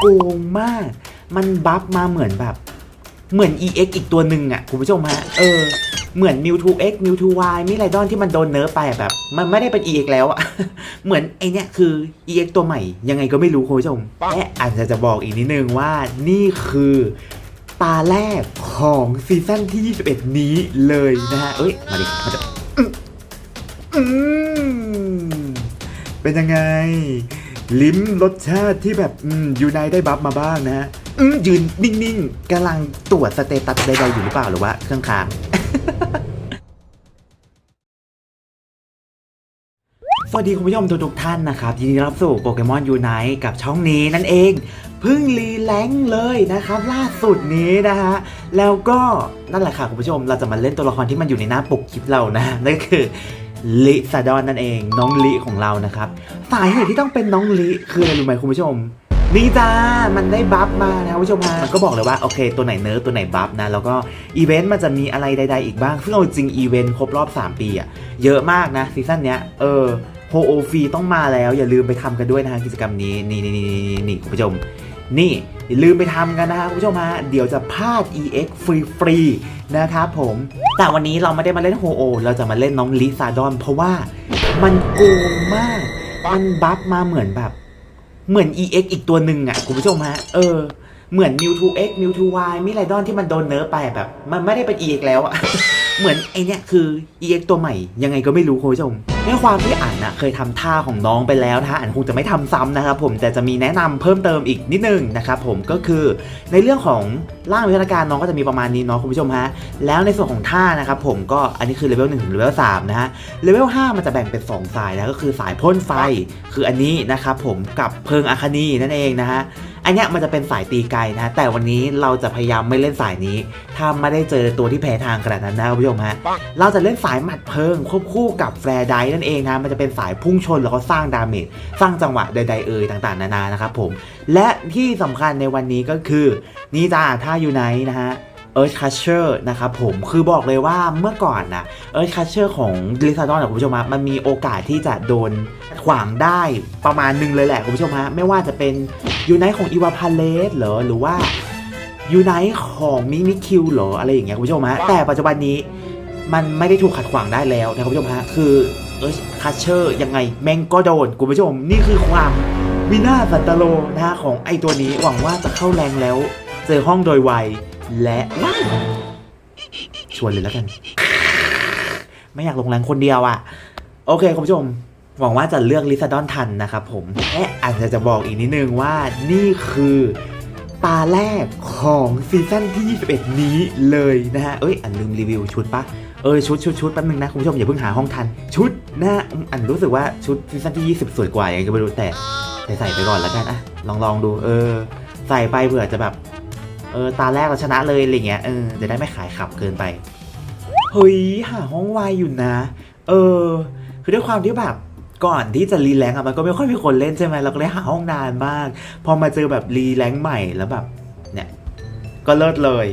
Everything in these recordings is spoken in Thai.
โกงมาก มันบัฟมาเหมือนแบบ เหมือน EX อีกตัวหนึ่งอะคุณผู้ชมฮะ เออ เหมือน Mew 2X Mew 2Y มิไรดอนที่มันโดนเนิร์ฟไปอะแบบ มันไม่ได้เป็น EX แล้วอะเหมือนไอเนี้ยคือ EX ตัวใหม่ ยังไงก็ไม่รู้คุณผู้ชม และอาจจะจะบอกอีกนิดนึงว่านี่คือตาแรกของซีซั่นที่ 21 นี้เลยนะฮะ เอ้ย มาดิ มาจะอืมอืมเป็นยังไง ลิ้มรสชาติที่แบบอยูไนได้บัฟมาบ้างนะฮะยืนนิ่งๆกำลังตรวจสเตตัสใดๆอยู่หรือเปล่าหรือว่าเครื่องค้างสวัสดีคุณผู้ชมทุกๆท่านนะครับยินดีรับสู่โปเกมอนยูไนกับช่องนี้นั่นเองเพิ่งรีแลงเลยนะครับ ล่าสุดนี้นะฮะแล้วก็นั่นแหละค่ะคุณผู้ชมเราจะมาเล่นตัวละครที่มันอยู่ในหน้าปกคลิปเรานะนั่นก็คือ ลิซาดอนนั่นเอง น้องลิของเรานะครับสาเหตุที่ต้องเป็นน้องลิคืออะไรรู้ไหมคุณผู้ชมนี่จ้า มันได้บัฟมานะคุณผู้ชมมันก็บอกเลยว่าโอเค ตัวไหนเนิร์ฟตัวไหนบัฟนะ แล้วก็อีเวนต์มันจะมีอะไรใด ๆ อีกบ้าง ซึ่งเอาจริงอีเวนต์ครบรอบ 3 ปีอะเยอะมากนะซีซั่นเนี้ย เออโฮโอฟีต้องมาแล้ว อย่าลืมไปทำกันด้วยนะฮะกิจกรรมนี้ นี่นี่นี่นี่คุณผู้ชม นี่อย่าลืมไปทำกันนะฮะคุณผู้ชมฮะเดี๋ยวจะพลาด EX ฟรีๆนะครับผม แต่วันนี้เราไม่ได้มาเล่นโฮโอ เราจะมาเล่นน้องลิซาดอน เพราะว่ามันโกงมาก มันบัฟมาเหมือนแบบ เหมือน EX อีกตัวหนึ่งอะคุณผู้ชมฮะ เออ เหมือน Mew 2X Mew 2Y มิไรดอนที่มันโดนเนิร์ฟไปแบบ มันไม่ได้เป็น EX แล้วอะ เหมือนไอเนี้ยคือ EX ตัวใหม่ ยังไงก็ไม่รู้คุณผู้ชม ด้วยความที่อ่านนะเคยทำท่าของน้องไปแล้วนะฮะอ่านคงจะไม่ทำซ้ำนะครับผมแต่จะมีแนะนำเพิ่มเติมอีกนิดนึงนะครับผมก็คือในเรื่องของ ร่างวิทยาการน้องก็จะมีประมาณนี้เนาะคุณผู้ชมฮะ แล้วในส่วนของท่านะครับผมก็อันนี้คือเลเวล1ถึงเลเวล3นะฮะ เลเวล5มันจะแบ่งเป็น 2 สายนะก็คือสายพ่นไฟคืออันนี้นะครับผมกับเพลิงอาคานีนั่นเองนะฮะอันเนี้ยมันจะเป็นสายตีไกลนะ แต่วันนี้เราจะพยายามไม่เล่นสายนี้ ถ้าไม่ได้เจอตัวที่แพ้ทางขนาดนั้นนะคุณผู้ชมฮะ เราจะเล่นสายหมัดเพิงควบคู่กับแฟร์ไดนั่นเองนะ มันจะเป็นสายพุ่งชนแล้วก็สร้างดาเมจ สร้างจังหวะใดๆเอ่ยต่างๆ นานานะครับผม และที่สำคัญในวันนี้ก็คือนี่จ้าถ้ายู่ไหนนะฮะเอิร์ธคัชเชอร์นะครับผมคือบอกเลยว่าเมื่อก่อนนะเอิร์ธคัชเชอร์ของลิซาดอนคุณผู้ชมฮะมันมีโอกาสที่จะโดนขวางได้ประมาณหนึงเลยแหละคุณผู้ชมฮะไม่ว่าจะเป็นยูไนของอีวาพาเลสเหรอหรือว่ายูไนของมิมิคิวเหรออะไรอย่างเงี้ยคุณผู้ชมฮะแต่ปัจจุบันนี้มันไม่ได้ถูกขัดขวางได้แล้วนะคุณผู้ชมฮะคือเอิร์ธคัชเชอร์ยังไงแม่งก็โดนคุณผู้ชมนี่คือความวินาศสันตโลนะฮะของไอตัวนี้หวังว่าจะเข้าแรงแล้ว เจอห้องโดยไวและชวนเลยแล้วกัน ไม่อยากลงแรงคนเดียวอะ่ะ โอเคคุณผู้ชม หวังว่าจะเลือกลิซาดอนทันนะครับผมและอาจจะจะบอกอีกนิดนึงว่านี่คือตาแรกของซีซั่นที่ 21 นี้เลยนะฮะ เอ้ย อันลืมรีวิวชุดปะเออชุดชุดชุดแป๊บนึงนะ คุณผู้ชมอย่าเพิ่งหาห้องทัน ชุดนะอันรู้สึกว่าชุดซีซั่นที่ 20 สวยกว่าอย่างก็ไม่รู้แต่ใส่ไปก่อนแล้วกันอะลองลองดู เออ ใส่ไปเผื่อจะแบบ ออตาแรกเราชนะเลยอะไรเงี้ยเออจะได้ไม่ขายขับเกินไปเฮ้ยหาห้องวายอยู่นะ เออ คือด้วยความที่แบบก่อนที่จะรีแลงก์อะมันก็ไม่ค่อยมีคนเล่นใช่ไหมเราก็เลยหาห้องนานมาก พอมาเจอแบบรีแลงก์ใหม่แล้วแบบ เนี่ย ก็เลิศเลย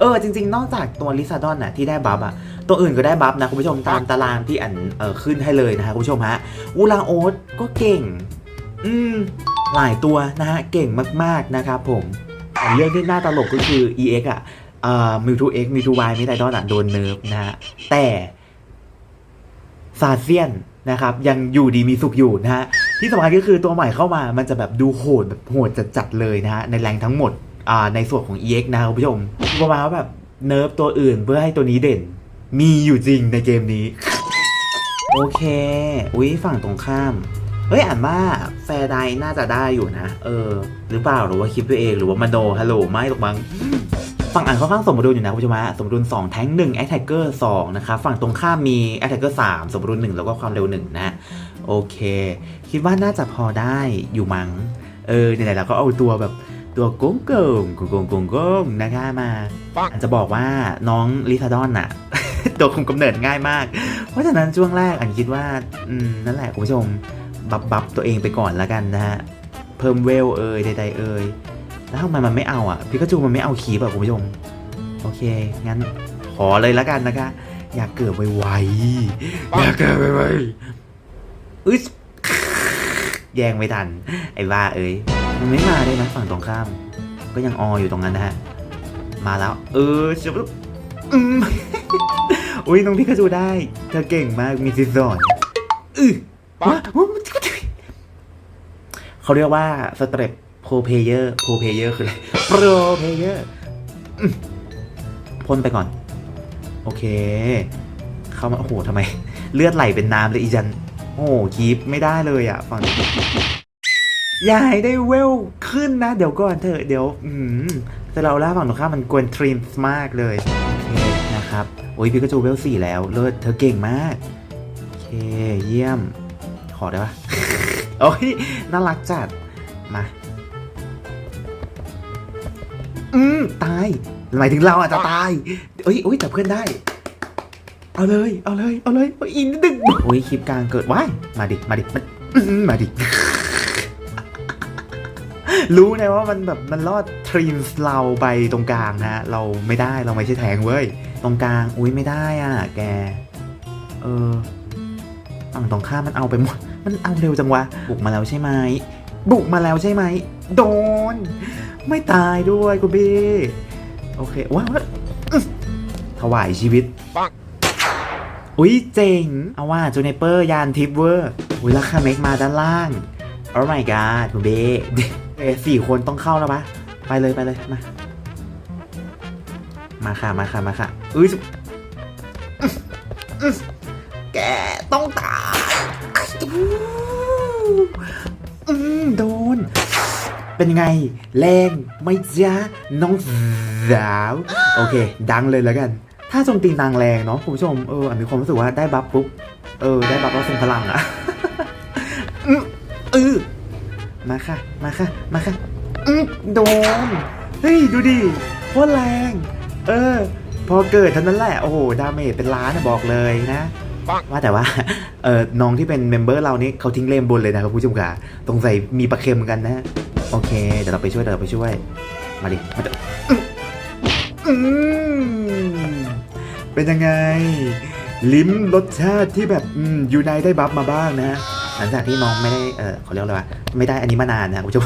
เออ จริง ๆ นอกจากตัวลิซาดอนน่ะที่ได้บัฟอะตัวอื่นก็ได้บัฟนะ คุณผู้ชมตามตารางที่อันเออขึ้นให้เลยนะฮะคุณผู้ชมฮะอูลาโอตก็เก่ง อืม หลายตัวนะฮะ เก่งมากๆนะครับผม เรื่องที่น่าตลกก็คือ EX อะเอ่อมิวทู X มิวทู Y มิไดดอนอะโดนเนิร์ฟนะฮะแต่ซาเซียนนะครับ ยังอยู่ดีมีสุขอยู่นะฮะที่สำคัญก็คือตัวใหม่เข้ามามันจะแบบดูโหดแบบโหดจัดๆเลยนะฮะในแรงทั้งหมดอ่าในส่วนของ EX นะครับคุณผู้ชมประมาณว่าแบบเนิร์ฟตัวอื่นเพื่อให้ตัวนี้เด่น มีอยู่จริงในเกมนี้ โอเค อุ้ยฝั่งตรงข้าม เฮ้ยอ่านว่าแฟร์ไดน่าจะได้อยู่นะ เออ หรือเปล่าหรือว่าคิดไปเองหรือว่ามโนฮัลโหลไม่หรอกมั้งฝั่งอ่านค่อนข้างสมดุลอยู่นะคุณผู้ชมฮะสมดุล2แท้ง1 a t t a c k e r 2นะครับฝั่งตรงข้ามมี a t t a c k e r 3 สมดุล1 แล้วก็ความเร็ว 1 นะ โอเค คิดว่าน่าจะพอได้อยู่มั้ง เออไหนๆเราก็เอาตัวแบบตัวโกงเกิงโกงโกงโกงโกงนะคะมาอันจะบอกว่าน้องลิซาดอนน่ะตัวคุมกำเนิดง่ายมาก เพราะฉะนั้นช่วงแรกอันคิดว่าอืมนั่นแหละคุณผู้ชม บับบับตัวเองไปก่อนแล้วกันนะฮะ เพิ่มเวลเอ่ยใดๆเอ่ยแล้วทำไมมันไม่เอาอะพิกาจูมันไม่เอาคีบอะคุณผู้ชม โอเค งั้นขอเลยแล้วกันนะคะ อยากเกิดไวๆอยากเกิดไวๆอึ๊สแย่งไม่ทัน ไอ้บ้าเอ้ยมันไม่มาได้นะฝั่งตรงข้าม ก็ยังอออยู่ตรงนั้นนะฮะ มาแล้ว เออเชียวอืมอุ้ยน้องพิกาจูได้ เธอเก่งมากมีซิซอนอือวะ เขาเรียกว่าสเตรปโปรเพเยอร์โปรเพเยอร์คืออะไรโปรเพเยอร์พ่นไปก่อน โอเค เข้ามา โอ้โหทำไม เลือดไหลเป็นน้ำเลยอีจัน โอ้โหคีปไม่ได้เลยอะฝั่งอย่าให้ได้เวลขึ้นนะ เดี๋ยวก่อนเถอะ เดี๋ยว อืมแต่เราล่าฝั่งตรงข้ามมันกวนทรีมมากเลย โอเคนะครับ โอ้ยพิกาจูเวลสี่แล้ว เลิศเธอเก่งมาก โอเค เยี่ยม ขอได้ปะ โอ้ยน่ารักจัด มา อืมตาย หมายถึงเราอาจจะตายเอ้ยเอ้ยแต่เพื่อนได้ เอาเลย เอาเลย เอาเลยเอาอินดึงโอ้ยคลิปกลางเกิดว้ายมาดิ มาดิมามาดิ รู้นะว่ามันแบบมันรอดทรีมเราไปตรงกลางนะ เราไม่ได้ เราไม่ใช่แทงเว้ย ตรงกลาง อุ้ยไม่ได้อะ แก เออฝั่งตรงข้ามมันเอาไปหมด มันเอาเร็วจังวะ บุกมาแล้วใช่ไหม บุกมาแล้วใช่ไหม โดน ไม่ตายด้วยกูบีโอเค ว้าวอื้อถวายชีวิต อุ้ยเจ๋ง เอาว่าจูเนเปอร์ยานทิปเวอร์ อุ้ยราคาเมกมาด้านล่าง โอ้ my god คุณเบเอยสี่คนต้องเข้าแล้วปะไปเลยไปเลยมา มาค่ะมาค่ะมาค่ะ อุ้ยอื้ออื้อแกต้องต เป็นไงแรงไม่จ้าน้องสาวโอเค ดังเลยแล้วกัน ถ้าโจมตีนางแรงเนาะคุณผู้ชมเออมีความรู้สึกว่าได้บัฟปุ๊บเออ ได้บัฟแล้วทรงพลังอะเออมาค่ะ มาค่ะ มาค่ะอืโดนเฮ้ย ดูดิโคตรแรง เออ พอเกิดเท่านั้นแหละ โอ้โห ดาเมจเป็นล้านอะบอกเลยนะ ว่าแต่ว่า เออน้องที่เป็นเมมเบอร์เรานี่เขาทิ้งเลมบนเลยนะครับผู้ชมขาตรงใส่มีปลาเค็มกันนะ โอเค เดี๋ยวเราไปช่วยเดี๋ยวเราไปช่วย มาดิ มาเถอะอื้ออืมเป็นยังไง ลิ้มรสชาติที่แบบอยูไนได้บัฟมาบ้างนะหลังจากที่น้องไม่ได้ เออเขาเรียกอะไรวะไม่ได้อันนี้มานานนะคุณผู้ชม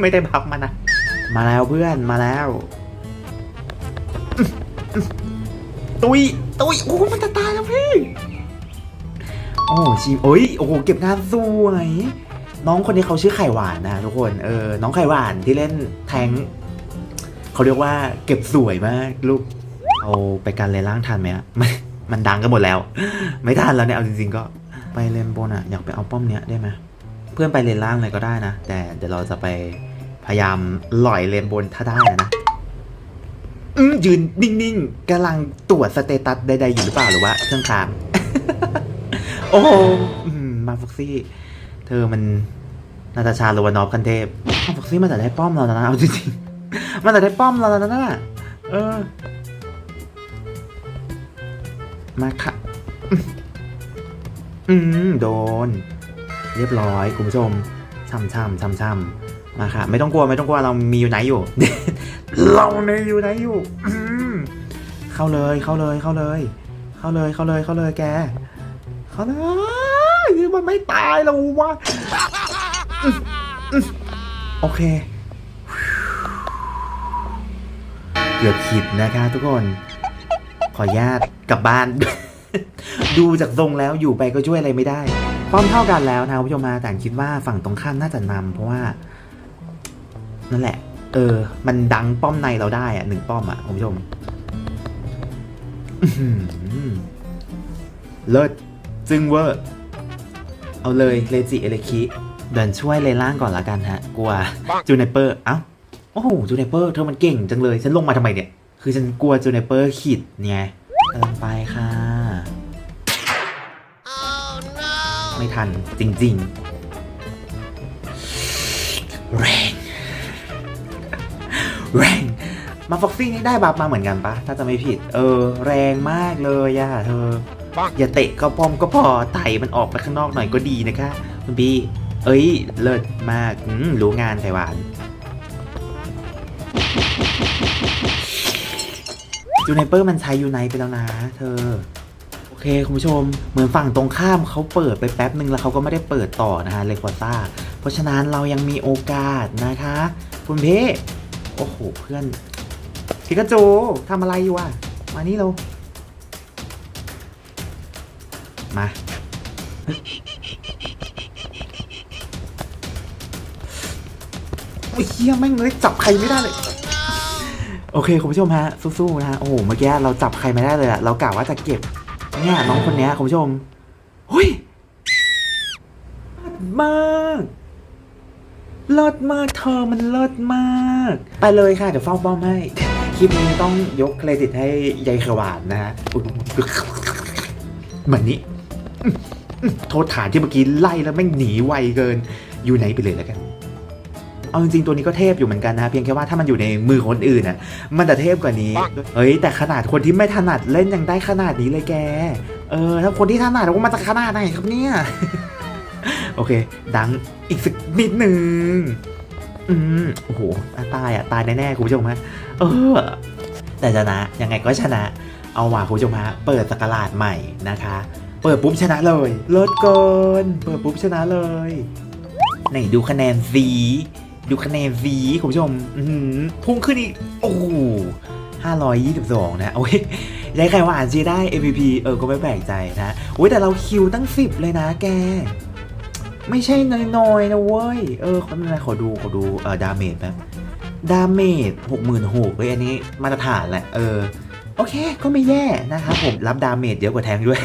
ไม่ได้บัฟมานานมาแล้วเพื่อนมาแล้ว ตุยตุยโอ้มันจะตายแล้วพี่ โอ้ชีโอ้ยโอ้เก็บงานสวย น้องคนนี้เขาชื่อไข่หวานนะทุกคนเออน้องไข่หวานที่เล่นแทงเขาเรียกว่าเก็บสวยมากลูกเอาไปการเลนล่างทันไหมอะมันมันดังกันหมดแล้ว ไม่ทันแล้วเนี่ยเอาจริงๆก็ไปเลนบนอะอยากไปเอาป้อมเนี้ยได้ไหมเพื่อนไปเลนล่างเลยก็ได้นะ แต่เดี๋ยวเราจะไปพยายามหล่อยเลนบนถ้าได้นะยืนนิ่งๆกำลังตรวจสเตตัสใดๆอยู่หรือเปล่าหรือว่าเครื่องค้างโอ้โหมมาฟ็อกซี่ เธอมันนาตาชาโรวานอฟคันเทพมาฟ็อกซี่มันแต่ได้ป้อมเราแล้วนะเอาจริงๆมันแต่ได้ป้อมเราแล้วนะเออ มาค่ะ อืมโดน เรียบร้อยคุณผู้ชมช่ำช่ำช่ำช่ำมาค่ะ ไม่ต้องกลัวไม่ต้องกลัวเรามีอยู่ไหนอยู่ เราในอยู่ไหนอยู่เข้าเลยเข้าเลยเข้าเลย เข้าเลยเข้าเลยเข้าเลยแก เข้าเลย มันไม่ตายแล้ววะโอเค เกือบขิดนะคะทุกคน ขอญาตกลับบ้าน ดูจากทรงแล้วอยู่ไปก็ช่วยอะไรไม่ได้ป้อมเท่ากันแล้วนะคุณผู้ชมมาแต่คิดว่าฝั่งตรงข้ามน่าจะนำเพราะว่า นั่นแหละ เออ มันดังป้อมในเราได้อะหนึ่งป้อมอะคุณผู้ชมเลิศจึงเวอร์ เอาเลยเลจิเอเลคิเดินช่วยเลนล่างก่อนละกันฮะ กลัวจูเนเปอร์ เอ้า โอ้โหจูเนเปอร์เธอมันเก่งจังเลย ฉันลงมาทำไมเนี่ย คือฉันกลัวจูเนเปอร์ขีดไงเดินไปค่ะ ไม่ทันจริงๆ แรงแรงมาฟ็อกซี่นี่ได้บัฟมาเหมือนกันปะถ้าจะไม่ผิด เออ แรงมากเลยอะเธอ อย่าเตะก็ป้อมก็พอไต่มันออกไปข้างนอกหน่อยก็ดีนะคะคุณบีเอ้ย เลิศมากอืมรู้งานไต้หวานจูเนเปอร์มันใช้ยูไนไปแล้วนะ เธอ โอเค คุณผู้ชม เหมือนฝั่งตรงข้ามเขาเปิดไปแป๊บหนึ่งแล้วเขาก็ไม่ได้เปิดต่อนะฮะเลควอต้าเพราะฉะนั้นเรายังมีโอกาสนะคะ คุณเพ่โอ้โห เพื่อนพิกาจูทำอะไรอยู่อะ มานี่เรา มาเฮ้ยโอ้ยเฮียแม่งเลยจับใครไม่ได้เลย โอเคคุณผู้ชมฮะ สู้ๆนะฮะ โอ้โห เมื่อกี้เราจับใครไม่ได้เลยอะเรากะว่าจะเก็บ เนี่ยน้องคนเนี้ยคุณผู้ชมเฮ้ยเลิศมากเลิศมากเธอมันเลิศมาก ไปเลยค่ะ เดี๋ยวเฝ้าป้อมให้ คลิปนี้ต้องยกเครดิตให้ยายขวานนะฮะอุ๊ยเหมือนนี้อืมอืม โทษฐานที่เมื่อกี้ไล่แล้วแม่งหนีไวเกินอยู่ไหนไปเลยแล้วกัน เอาจริงๆตัวนี้ก็เทพอยู่เหมือนกันนะเพียงแค่ว่าถ้ามันอยู่ในมือคนอื่นน่ะ มันจะเทพกว่านี้ เฮ้ย แต่ขนาดคนที่ไม่ถนัดเล่นยังได้ขนาดนี้เลยแก เออ ถ้าคนที่ถนัดว่ามันจะขนาดไหนครับเนี่ย โอเค ดังอีกสักนิดหนึ่งอืมโอ้โหตายอะตายแน่ๆคุณผู้ชมฮะเออ แต่ชนะยังไงก็ชนะ เอาว่ะคุณผู้ชมฮะเปิดสกราดใหม่นะคะ เปิดปุ๊บชนะเลยเลิศเกิน เปิดปุ๊บชนะเลยไหนดูคะแนนสีดูคะแนนสีคุณผู้ชมอือหือพุ่งขึ้นอีก โอ้โหห้าร้อยยี่สิบสองนะ โอ้ยยายไข่หวานจีได้ MVP เออ ก็ไม่แปลกใจนะโอ้ยแต่เราคิวตั้งสิบเลยนะแก ไม่ใช่น้อยๆนะเว้ย เออคนอะไรขอดู ขอดู เออดาเมจแป๊บดาเมจหกหมื่นหกเลยอันนี้มาตรฐานแหละ เออ โอเค ก็ไม่แย่นะครับผม รับดาเมจเยอะกว่าแทงด้วย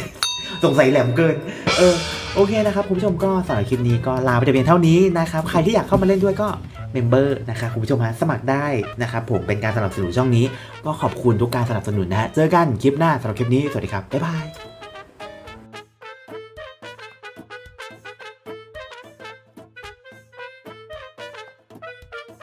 สงสัยแหลมเกิน เออ โอเคนะครับคุณผู้ชมก็สำหรับคลิปนี้ก็ลาไปแต่เพียงเท่านี้นะครับ ใครที่อยากเข้ามาเล่นด้วยก็เมมเบอร์นะครับคุณผู้ชมฮะสมัครได้นะครับผมเป็นการสนับสนุนช่องนี้ ก็ขอบคุณทุกการสนับสนุนนะฮะเจอกันคลิปหน้าสำหรับคลิปนี้สวัสดีครับบ๊ายบาย